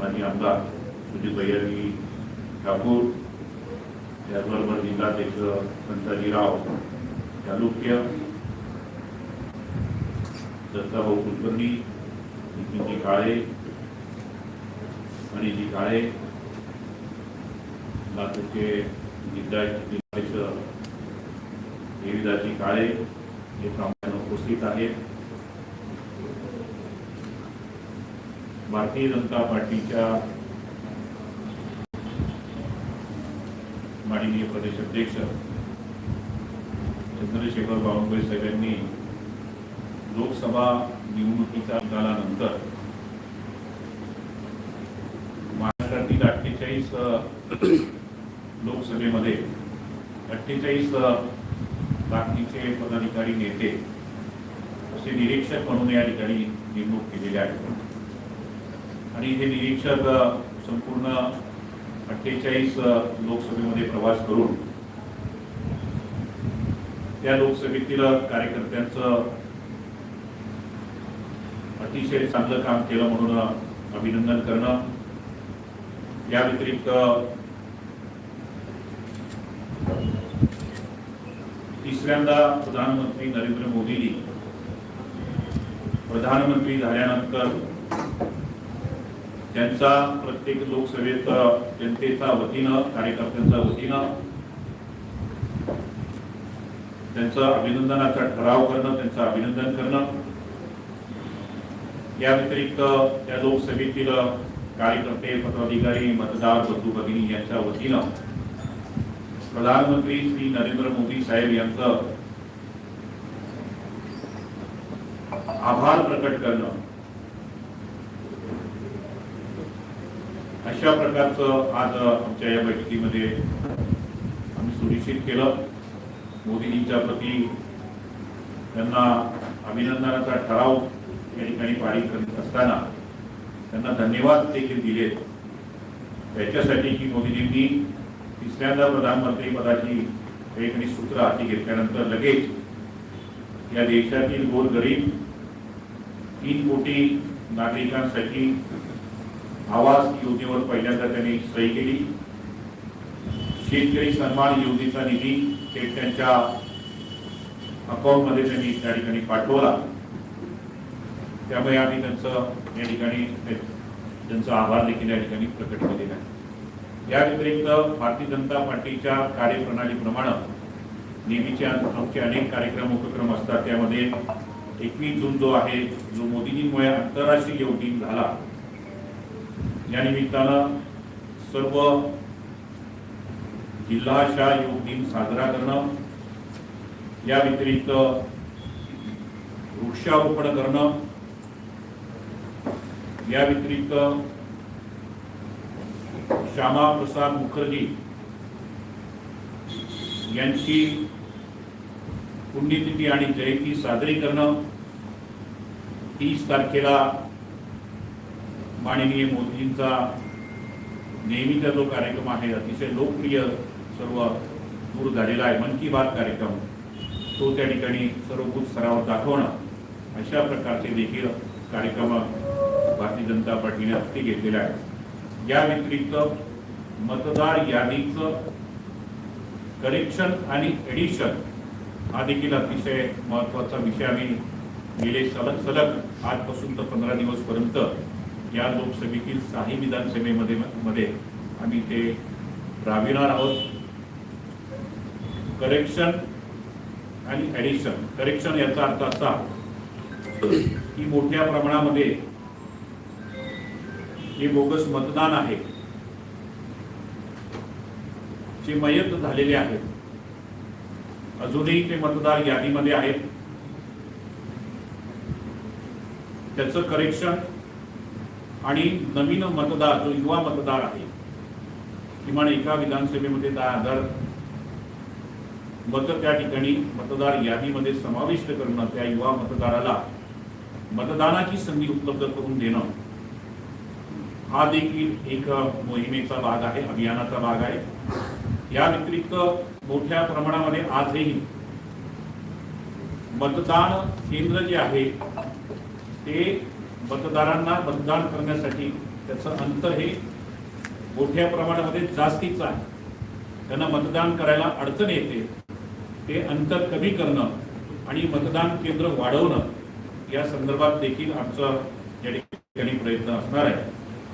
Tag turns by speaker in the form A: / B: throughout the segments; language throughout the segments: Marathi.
A: माजी आमदार सुजित भैयाजी ठाकूर त्याचबरोबर जिल्हाध्यक्ष संताजीराव चालुक्य दत्ताभाऊ कुलकर्णी नितीनजी काळे मणिजी काळे लातूरचे जिल्हा जिल्हाध्यक्ष देवीदासजी काळे हे प्रामुख्याने उपस्थित आहेत. भारतीय जनता पार्टीच्या माननीय प्रदेशाध्यक्ष चंद्रशेखर बावनकुळे साहेबांनी लोकसभा निवडणुकीच्या निकालानंतर महाराष्ट्रातील अठ्ठेचाळीस लोकसभेमध्ये अठ्ठेचाळीस बाकीचे पदाधिकारी नेते असे निरीक्षक म्हणून या ठिकाणी नेमणूक केलेले आहे. आणि हे निरीक्षक संपूर्ण अठ्ठेचाळीस लोकसभेमध्ये प्रवास करून त्या लोकसभेतील कार्यकर्त्यांचं अतिशय चांगलं काम केलं म्हणून अभिनंदन करणं. या व्यतिरिक्त तिसऱ्यांदा प्रधानमंत्री नरेंद्र मोदींनी प्रधानमंत्री झाल्यानंतर त्यांचा प्रत्येक लोकसभेत जनतेच्या वतीनं कार्यकर्त्यांच्या वतीनं त्यांचा अभिनंदनाचा ठराव करणं त्यांचं अभिनंदन करणं. या व्यतिरिक्त त्या लोकसभेतील कार्यकर्ते पदाधिकारी मतदार बंधू भगिनी यांच्या वतीनं प्रधानमंत्री श्री नरेंद्र मोदी साहेब यांचं आभार प्रकट करणं अशा प्रकारचं आज आमच्या या बैठकीमध्ये आम्ही सुनिश्चित केलं. मोदीजींच्या प्रती त्यांना अभिनंदनाचा ठराव या ठिकाणी पारित करत असताना त्यांना धन्यवाद देखील दिले त्याच्यासाठी की मोदीजींनी तिसऱ्यांदा प्रधानमंत्री पदाची या ठिकाणी सूत्र हाती घेतल्यानंतर लगेच या देशातील गोरगरीब तीन कोटी नागरिकांसाठी आवास योजनेवर पहिल्यांदा त्यांनी सही केली. शेतकरी सन्मान योजनेचा निधी थेट त्यांच्या अकाउंटमध्ये त्यांनी त्या ठिकाणी पाठवला. त्यामुळे आम्ही त्यांचं या ठिकाणी त्यांचा आभार देखील या ठिकाणी प्रकट केलेला आहे. या व्यतिरिक्त भारतीय जनता पार्टीच्या कार्यप्रणालीप्रमाणे नेहमीचे आमचे अनेक कार्यक्रम उपक्रम असतात. त्यामध्ये एकवीस जून जो आहे जो मोदीजींमुळे आंतरराष्ट्रीय योग दिन झाला. या निमित्तानं सर्व जिल्हाशाह योग दिन साजरा करणं या व्यतिरिक्त वृक्षारोपण करणं या व्यतिरिक्त श्यामा प्रसाद मुखर्जी यांची पुण्यतिथी आणि जयंती साजरी करणं तीस तारखेला माननीय मोदींचा नेहमीचा जो कार्यक्रम आहे अतिशय लोकप्रिय सर्व दूर झालेला आहे मन की बात कार्यक्रम तो त्या ठिकाणी सर्वभूत स्तरावर दाखवणं अशा प्रकारचे देखील कार्यक्रम भारतीय जनता पार्टीने हस्ती घेतलेले आहेत. या व्यतिरिक्त मतदार यादीचं करेक्शन आणि एडिशन हा देखील अतिशय महत्त्वाचा विषय आम्ही गेले सलग सलग आजपासून तर पंधरा दिवसपर्यंत या लोकसभेतील साही विधानसभेमध्ये मध्ये आम्ही ते राबविणार आहोत. करेक्शन आणि ॲडिशन करेक्शन याचा अर्थ असा की मोठ्या प्रमाणामध्ये जे बोगस मतदान आहे जे मयत झालेले आहेत अजूनही ते मतदार यादीमध्ये आहेत. त्याचं करेक्शन आणि नवीन मतदार जो युवा मतदार आहे किमान एका विधानसभेमध्ये दहा हजार मत त्या ठिकाणी मतदार यादीमध्ये समाविष्ट करणं त्या युवा मतदाराला मतदानाची संधी उपलब्ध करून देणं हा देखील एक मोहिमेचा भाग आहे अभियानाचा भाग आहे. या व्यतिरिक्त मोठ्या प्रमाणामध्ये आजही मतदान केंद्र जे आहे ते मतदारांना मतदान करण्यासाठी त्याचं अंतर हे मोठ्या प्रमाणामध्ये जास्तीचं आहे. त्यांना मतदान करायला अडचण येते. ते अंतर कमी करणं आणि मतदान केंद्र वाढवणं या संदर्भात देखील आमचं या ठिकाणी प्रयत्न असणार आहे.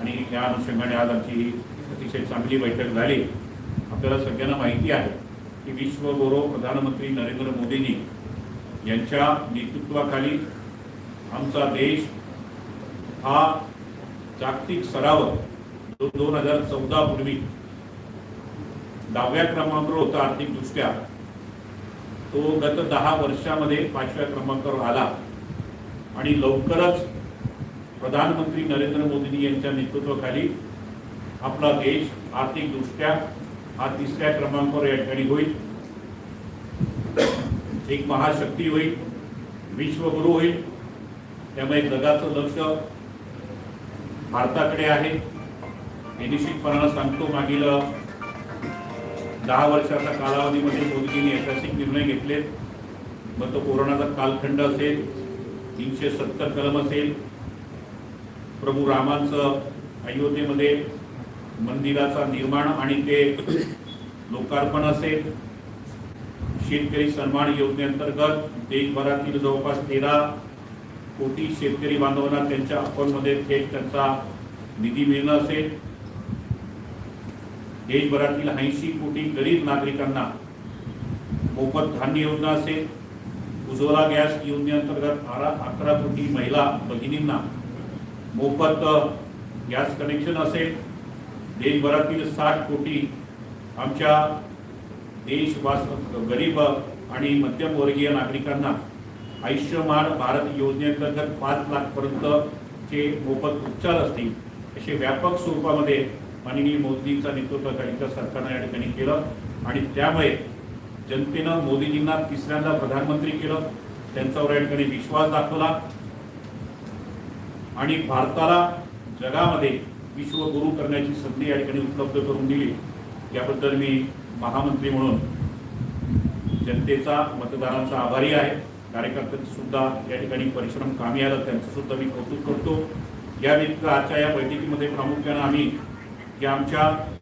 A: आणि या अनुषंगाने आज आमची अतिशय चांगली बैठक झाली. आपल्याला सगळ्यांना माहिती आहे की विश्वगौरव प्रधानमंत्री नरेंद्र मोदींनी यांच्या नेतृत्वाखाली आमचा देश हा जागतिक सराव जो दोन हजार चौदा पूर्वी दहाव्या क्रमांकावर होता आर्थिकदृष्ट्या तो गत दहा वर्षामध्ये पाचव्या क्रमांकावर आला. आणि लवकरच प्रधानमंत्री नरेंद्र मोदींनी यांच्या नेतृत्वाखाली आपला देश आर्थिकदृष्ट्या हा तिसऱ्या क्रमांकावर या ठिकाणी होईल. एक महाशक्ती होईल विश्वगुरू होईल. त्यामुळे जगाचं लक्ष भारताकडे आहे. हे निश्चितपणानं सांगतो मागील दहा वर्षाच्या कालावधीमध्ये मोदीजींनी ऐतिहासिक निर्णय घेतले. मग तो कोरोनाचा कालखंड असेल तीनशे सत्तर कलम असेल. प्रभू रामांचं अयोध्येमध्ये मंदिराचा निर्माण आणि ते लोकार्पण असेल. शेतकरी सन्मान योजनेअंतर्गत देशभरातील जवळपास तेरा कोटी शेतकरी बांधवांना त्यांच्या अकाउंटमध्ये थेट त्यांचा निधी मिळणं असेल. देशभरातील ऐंशी कोटी गरीब नागरिकांना मोफत धान्य योजना असेल. उज्ज्वला गॅस योजनेअंतर्गत बारा अकरा कोटी महिला भगिनींना मोफत गॅस कनेक्शन असेल. देशभरातील साठ कोटी आमच्या देशवास गरीब आणि मध्यमवर्गीय नागरिकांना आयुष्यमान भारत योजनेअंतर्गत पाच लाखपर्यंतचे मोफत उपचार असतील असे व्यापक स्वरूपामध्ये माननीय मोदींचा नेतृत्वाखालीच्या सरकारनं या ठिकाणी केलं. आणि त्यामुळे जनतेनं मोदीजींना तिसऱ्यांदा प्रधानमंत्री केलं. त्यांच्यावर या ठिकाणी विश्वास दाखवला. आणि भारताला जगामध्ये विश्वगुरु करण्याची संधी या ठिकाणी उपलब्ध करून दिली. याबद्दल मी महामंत्री म्हणून जनतेचा मतदारांचा आभारी आहे. कार्यकर्त्यांचं सुद्धा या ठिकाणी परिश्रम कामी आलं त्यांचं सुद्धा मी कौतुक करतो. या व्यतिरिक्त आजच्या या बैठकीमध्ये प्रामुख्यानं आम्ही या आमच्या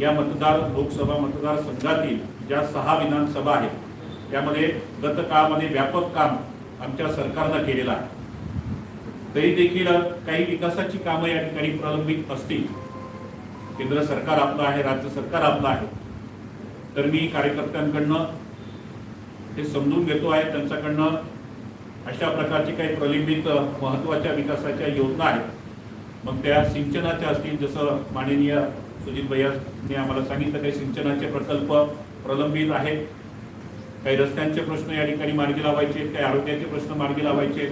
A: या मतदार लोकसभा मतदारसंघातील ज्या सहा विधानसभा आहेत त्यामध्ये गत काळामध्ये व्यापक काम आमच्या सरकारनं केलेलं आहे. तरी देखील काही विकासाची कामं या ठिकाणी प्रलंबित असतील. केंद्र सरकार आपलं आहे राज्य सरकार आपलं आहे. तर मी कार्यकर्त्यांकडनं ते समजून घेतो आहे. त्यांच्याकडनं अशा प्रकारची काही प्रलंबित महत्त्वाच्या विकासाच्या योजना आहेत. मग त्या सिंचनाच्या असतील जसं माननीय सुजित भैयाने आम्हाला सांगितलं काही सिंचनाचे प्रकल्प प्रलंबित आहेत. काही रस्त्यांचे प्रश्न या ठिकाणी मार्गी लावायचे आहेत, काही आरोग्याचे प्रश्न मार्गी लावायचे.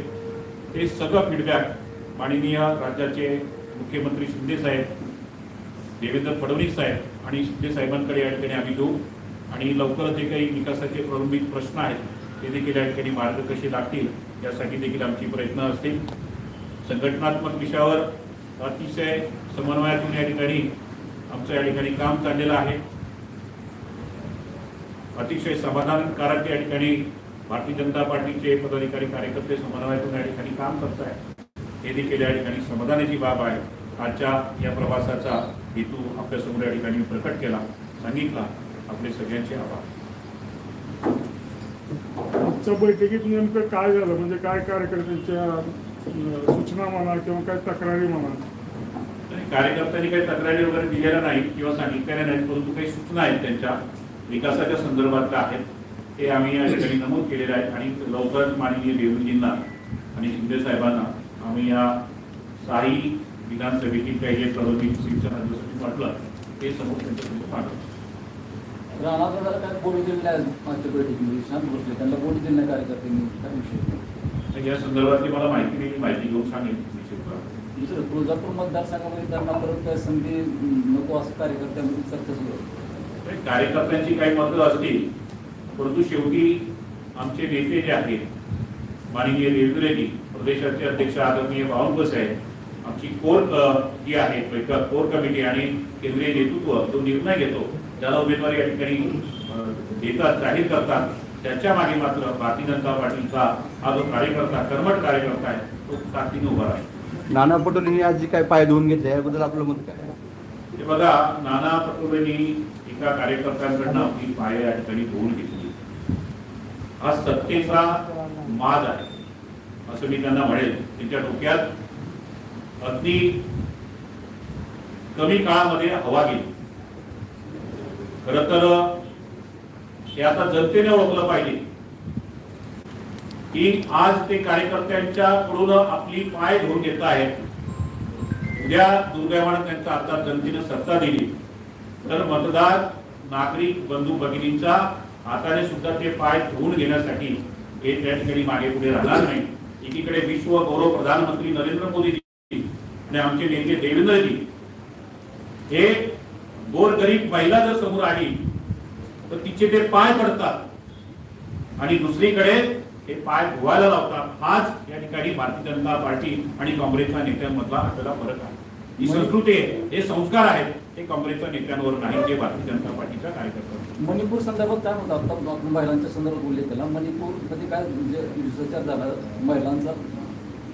A: हे सगळं फीडबॅक माननीय राज्याचे मुख्यमंत्री शिंदे साहेब देवेंद्र फडणवीस साहेब आणि शिंदे साहेबांकडे या ठिकाणी आम्ही देऊ. आणि लवकरच जे काही विकासाचे प्रलंबित प्रश्न आहेत ते देखील या ठिकाणी मार्ग कसे लागतील यासाठी देखील आमची प्रयत्न असतील. संघटनात्मक विषयावर अतिशय समन्वयातून या ठिकाणी आमचं या ठिकाणी काम चाललेलं आहे. अतिशय समाधानकारक या ठिकाणी भारतीय जनता पार्टीचे पदाधिकारी कार्यकर्ते समन्वयातून या ठिकाणी काम करत आहेत. हे देखील या ठिकाणी समाधानाची बाब आहे. आजच्या या प्रवासाचा हेतू आपल्यासमोर या ठिकाणी प्रकट केला सांगितला. आपले सगळ्यांचे आभार.
B: आजच्या बैठकीत नेमकं काय झालं? म्हणजे काय कार्यकर्त्यांच्या सूचना म्हणा किंवा काय तक्रारी म्हणा?
A: कार्यकर्त्यांनी काही तक्रारी वगैरे दिलेल्या नाहीत किंवा सांगितलेल्या नाहीत परंतु काही सूचना आहेत त्यांच्या. विकासाच्या संदर्भातल्या आहेत. ते आम्ही या ठिकाणी नमूद केलेले आहेत आणि लवकरच माननीय देवेंद्रजींना आणि शिंदे साहेबांना आम्ही या साई विधानसभेतील काही जे प्रलंबित सिंचनासाठी वाटलं ते समोर त्यांच्याकडे पाठवतो.
C: राणादादाला काय बोलू दिलं नाही मागच्या बैठकीमध्ये शांत बसले त्यांना बोलू दिलं नाही कार्यकर्त्यांनी काय विषय
A: तर या संदर्भातली मला माहिती मी माहिती घेऊन निश्चितपणे
C: दुसरं तुळजापूर मतदारसंघामध्ये त्यांना परत काय संधी नको असं कार्यकर्त्यांमध्ये चर्चा सुरू आहे.
A: कार्यकर्त्यांची काही मतं असतील परंतु शेवटी आमचे नेते जे आहेत माननीय देवेंद्रजी प्रदेशाचे अध्यक्ष आदरणीय बावनकुळे साहेब आमची कोर जी आहे कोर कमिटी आणि केंद्रीय नेतृत्व जो निर्णय घेतो ज्याला उमेदवारी या ठिकाणी देतात जाहीर करतात त्याच्यामागे मात्र भारतीय जनता पार्टीचा हा जो कार्यकर्ता कर्मठ कार्यकर्ता आहे तो ताकदीने उभा आहे
D: नाना पटोलेंनी आज जी काय पाय धुवून घेतले याबद्दल आपलं मत काय?
A: हे बघा नाना पटोलेंनी एका कार्यकर्त्यांकडनं आपली पाय या ठिकाणी धुवून घेतली. हा सत्तेचा माज आहे असं मी त्यांना म्हणेल. त्यांच्या डोक्यात अगदी कमी काळामध्ये हवा गेली. खर तर हे आता जनतेने ओळखलं पाहिजे की आज ते कार्यकर्त्यांच्या कडून आपली पाय धुवून घेत आहेत. उद्या दुर्दैवानं त्यांचा आता जनतेने सत्ता दिली. तर मतदार नागरिक बंधू भगिनींचा हाताने सुद्धा ते पाय धुवून घेण्यासाठी हे त्या ठिकाणी मागे पुढे राहणार नाही. एकीकडे विश्व गौरव प्रधानमंत्री नरेंद्र मोदीजी आणि आमचे नेते देवेंद्रजी हे गोरगरीब महिला जर समोर आली तर तिचे ते पाय पडतात. आणि दुसरीकडे हे पाय धुवायला लावतात. हाच या ठिकाणी भारतीय जनता पार्टी आणि काँग्रेसच्या नेत्यांमधला आपल्याला फरक आहे. ही संस्कृती आहे हे संस्कार आहेत हे काँग्रेसच्या नेत्यांवर नाही ते भारतीय जनता पार्टीच्या कार्यकर्त्यांवर
C: मणिपूर संदर्भात काय म्हणतात? आता महिलांच्या संदर्भात बोलले त्याला. मणिपूरमध्ये काय म्हणजे हिंसाचार झाला? महिलांचा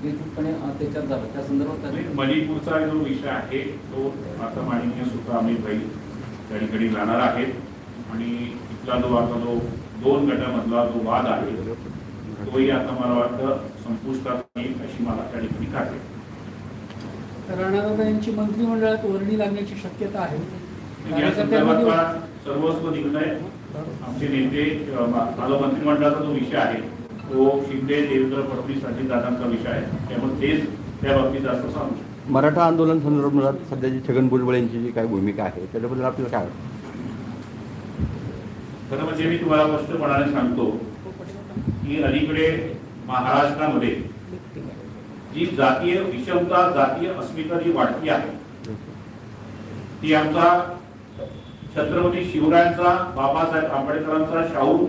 C: बेतुकपणे अत्याचार झाला. त्या संदर्भात
A: मणिपूरचा जो विषय आहे तो आता माननीय सुद्धा अमित भाई त्या ठिकाणी जाणार आहेत. आणि इथला जो आता जो दोन गटामधला जो वाद आहे तोही आता मला वाटतं संपुष्टात येईल अशी मला त्या ठिकाणी खात्री आहे.
E: राणादादा यांची मंत्रिमंडळात वर्णी लागण्याची शक्यता आहे.
A: या संदर्भातला सर्वस्व निर्णय आमचे नेते माझा मंत्रिमंडळाचा जो विषय आहे तो शिंदे देवेंद्र फडणवीस अजित दादांचा विषय आहे त्यामुळे तेच त्या बाबतीत जास्त सांगू शकतो.
D: मराठा आंदोलन संदर्भात सध्याची छगन भुजबळ यांची जी काय भूमिका आहे त्याच्याबद्दल आपल्याला काय वाटतं?
A: खरं म्हणजे मी तुम्हाला स्पष्टपणाने सांगतो की अलीकडे महाराष्ट्रामध्ये जी जातीय विषमता जातीय अस्मिता जी वाढती आहे ती आमचा छत्रपती शिवरायांचा बाबासाहेब आंबेडकरांचा शाहू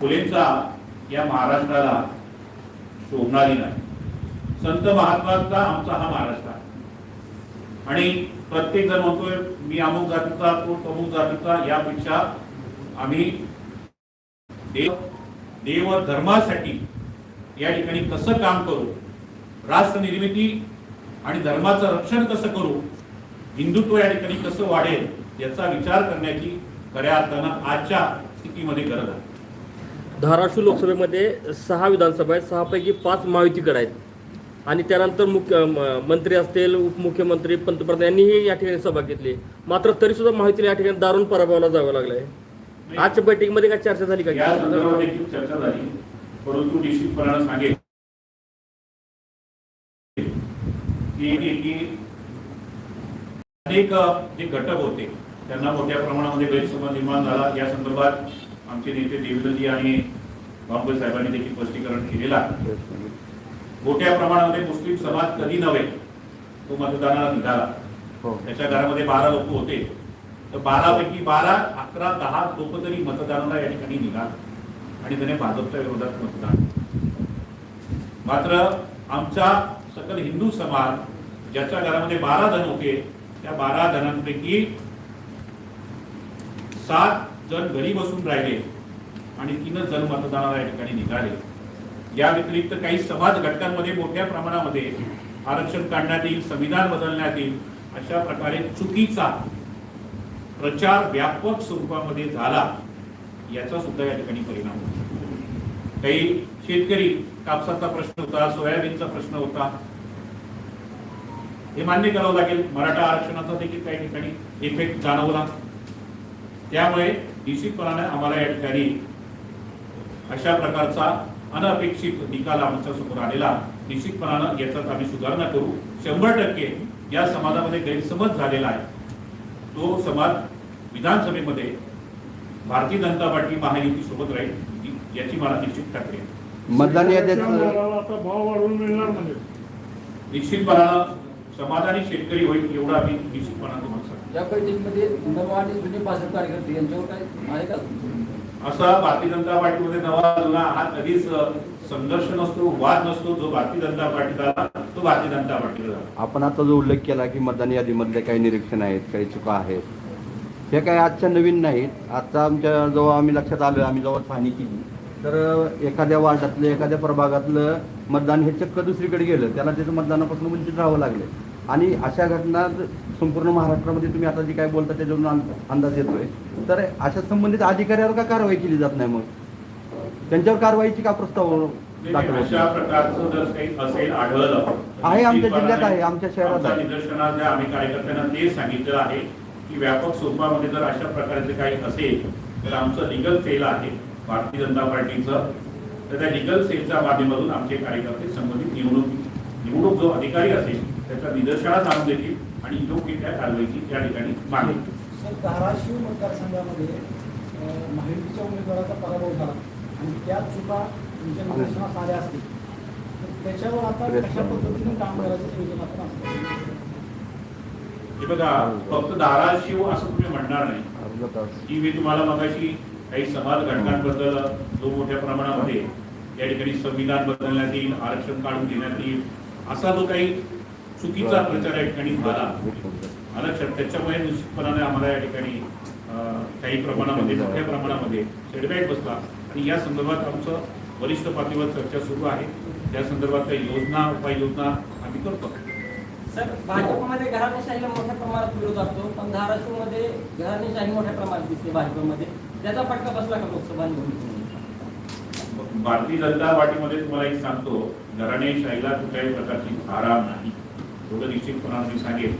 A: फुलेंचा या महाराष्ट्राला शोभणारी नाही. संत महात्माचा आमचा हा महाराष्ट्र आहे. आणि प्रत्येक जण म्हणतोय मी अमुक जातीचा तो अमुक जातीचा यापेक्षा आम्ही देव देव धर्मासाठी या ठिकाणी कसं काम करू राष्ट्र निर्मिती आणि धर्माचं रक्षण कसं करू हिंदुत्व या ठिकाणी कसं वाढेल याचा विचार करण्याची खऱ्या अर्थानं आजच्या स्थितीमध्ये गरज आहे.
F: धाराशिव लोकसभेमध्ये सहा विधानसभा आहेत. सहापैकी पाच महायुतीकडे आहेत. आणि त्यानंतर मुख्य मंत्री असतील उपमुख्यमंत्री पंतप्रधान यांनीही या ठिकाणी सभा घेतली. मात्र तरी सुद्धा महायुतीला या ठिकाणी दारुण पराभवाला जावं लागलंय. आजच्या बैठकीमध्ये काय चर्चा झाली का?
A: चर्चा झाली. परंतु निश्चितपणानं सांगेल की अनेक जे घटक होते त्यांना मोठ्या प्रमाणामध्ये गैरसमज निर्माण झाला. या संदर्भात आमचे नेते देवेंद्रजी आणि बांबे साहेबांनी देखील स्पष्टीकरण केलेलं आहे. मोठ्या प्रमाणामध्ये मुस्लिम समाज कधी नव्हे तो मतदानाला निघाला.
D: हो.
A: त्याच्या घरामध्ये बारा लोक होते. तर बारा पैकी बारा अकरा दहा लोक तरी मतदानाला या ठिकाणी निघाले आणि त्याने भाजपच्या विरोधात मतदान मात्र आमचा सकल हिंदू समाज ज्याच्या घरामध्ये बारा जण होते त्या बारा जणांपैकी सात जण घरी बसून राहिले आणि तीनच जण मतदानाला या ठिकाणी निघाले या व्यतिरिक्त काही समाज घटकांमध्ये मोठ्या प्रमाणामध्ये आरक्षण काढण्यात येईल संविधान बदलण्यात येईल अशा प्रकारे चुकीचा प्रचार व्यापक स्वरूपामध्ये झाला याचा सुद्धा या ठिकाणी परिणाम होतो. काही शेतकरी कापसाचा प्रश्न होता सोयाबीनचा प्रश्न होता हे मान्य करावं लागेल मराठा आरक्षणाचा देखील काही ठिकाणी इफेक्ट जाणवला. त्यामुळे निश्चितपणाने आम्हाला या ठिकाणी अशा प्रकारचा अनपेक्षित निकाल आमच्यासमोर आलेला. निश्चितपणानं याच्यात आम्ही सुधारणा करू. शंभर टक्के या समाजामध्ये गैरसमज झालेला आहे. तो समाज विधानसभेमध्ये भारतीय जनता पार्टी महायुती सोबत राहील याची मला निश्चित खात्री आहे.
D: मतदान
B: म्हणजे.
A: निश्चितपणानं समाधानी शेतकरी होईल एवढा आम्ही निश्चितपणानं तुम्हाला सांगतो.
C: या बैठकीमध्ये नव आणि जुने भाजप कार्यकर्ते यांच्यावर काय आहे का?
A: असा भारतीय जनता पार्टीमध्ये नवा जुना हा कधीच संघर्ष नसतो वाद नसतो जो भारतीय जनता पार्टीचा तो भारतीय जनता
D: आपण आता जो उल्लेख केला की मतदान यादीमधले काही निरीक्षण आहेत काही चुका आहेत. हे काही आजच्या नवीन नाहीत. आता आमच्या जेव्हा आम्ही लक्षात आलो आम्ही जेव्हा पाहणी केली. तर एखाद्या वार्डातलं एखाद्या प्रभागातलं मतदान हे चक्क दुसरीकडे गेलं. त्याला त्याचं मतदानापासून वंचित राहावं लागले. आणि अशा घटना संपूर्ण महाराष्ट्रामध्ये तुम्ही आता जे काय बोलता त्याच्यावरून अंद- अंदाज येतोय तर अशा संबंधित अधिकाऱ्यावर का कारवाई केली जात नाही मग त्यांच्यावर कारवाईची का प्रस्ताव दाखल
A: अशा? प्रकारचं जर काही असेल आढळलं तर
D: आहे, आमच्या जिल्ह्यात आहे, आमच्या शहरात
A: आमच्या
D: आहे.
A: निदर्शनात आहे, आम्ही कार्यकर्त्यांना ते सांगितलेलं आहे की व्यापक स्वरूपामध्ये जर अशा प्रकारचे काही असेल तर आमचं लिगल सेल आहे भारतीय जनता पार्टीचं तर त्या लिगल सेलच्या माध्यमातून आमचे कार्यकर्ते संबंधित निवडणूक निवडणूक जो अधिकारी असेल त्याच्या निदर्शनास आणून देतील आणि योग्य त्या कारवाईची त्या ठिकाणी मागेल
G: सर धाराशिव मतदारसंघामध्ये अं, माहितीच्या उमेदवाराचा पराभव झाला आणि त्या चुका तुमच्या निदर्शनास आल्या असतील. तर त्याच्यावर आता कशा पद्धतीने काम करायचं नियोजन आपण असतं
A: हे बघा फक्त धाराशिव असं तुम्ही म्हणणार नाही. की मी तुम्हाला मगाशी काही समाज घटनांबद्दल जो मोठ्या प्रमाणामध्ये या ठिकाणी संविधान बदलण्यात येईल आरक्षण काढून घेण्यात येईल असा जो काही चुकीचा प्रचार या ठिकाणी झाला. लक्षात त्याच्यामुळे निश्चितपणाने आम्हाला या ठिकाणी काही प्रमाणामध्ये मोठ्या प्रमाणामध्ये सेटबॅक बसला. आणि या संदर्भात आमचं वरिष्ठ पातळीवर चर्चा सुरू आहे. त्या संदर्भात काही योजना उपाययोजना आम्ही करतो.
H: सर भाजपमध्ये घराणेशाहीला मोठ्या प्रमाणात विरोध असतो पण धाराशिवमध्ये घराणेशाही मोठ्या प्रमाणात दिसते भाजपमध्ये. त्याचा फटका बसला का लोकसभा
A: भारतीय जनता पार्टीमध्ये तुम्हाला एक सांगतो घराणे शाहीला कुठल्याही प्रकारची आराम नाही. एवढं निश्चितपणाने मी सांगेन.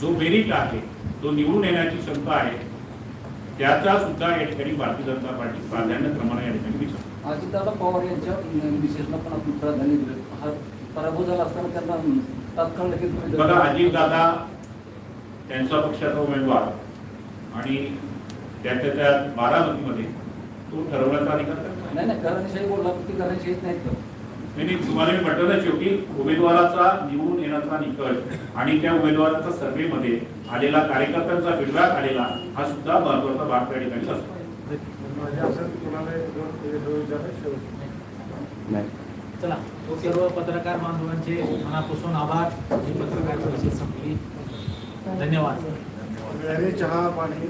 A: जो मेरिट आहे जो निवडून येण्याची क्षमता आहे त्याचा सुद्धा या ठिकाणी भारतीय जनता पार्टी प्राधान्यक्रमाने या ठिकाणी विचार
C: अजितदादा पवार यांच्या विशेषला पण आपण प्राधान्य दिलं. हा पराभव झाला असताना त्यांना तात्काळ लगेच
A: बघा अजितदादा त्यांचा पक्षाचा उमेदवार आणि त्याच्या त्या बारामतीमध्ये तो ठरवण्याचा अधिकार.
C: नाही नाही घराणेशाही बोलला ती घराणेशाहीच नाहीत.
A: नाही तुम्हाला मी म्हटलं ना शेवटी उमेदवाराचा निवडून येण्याचा निकष आणि त्या उमेदवाराचा सर्व्हेमध्ये आलेला कार्यकर्त्यांचा फीडबॅक आलेला हा सुद्धा महत्त्वाचा भाग त्या ठिकाणी असतो.
I: चला सर्व पत्रकार बांधवांचे मनापासून आभार. ही पत्रकार परिषद संपली. धन्यवाद.
B: चहा पाणी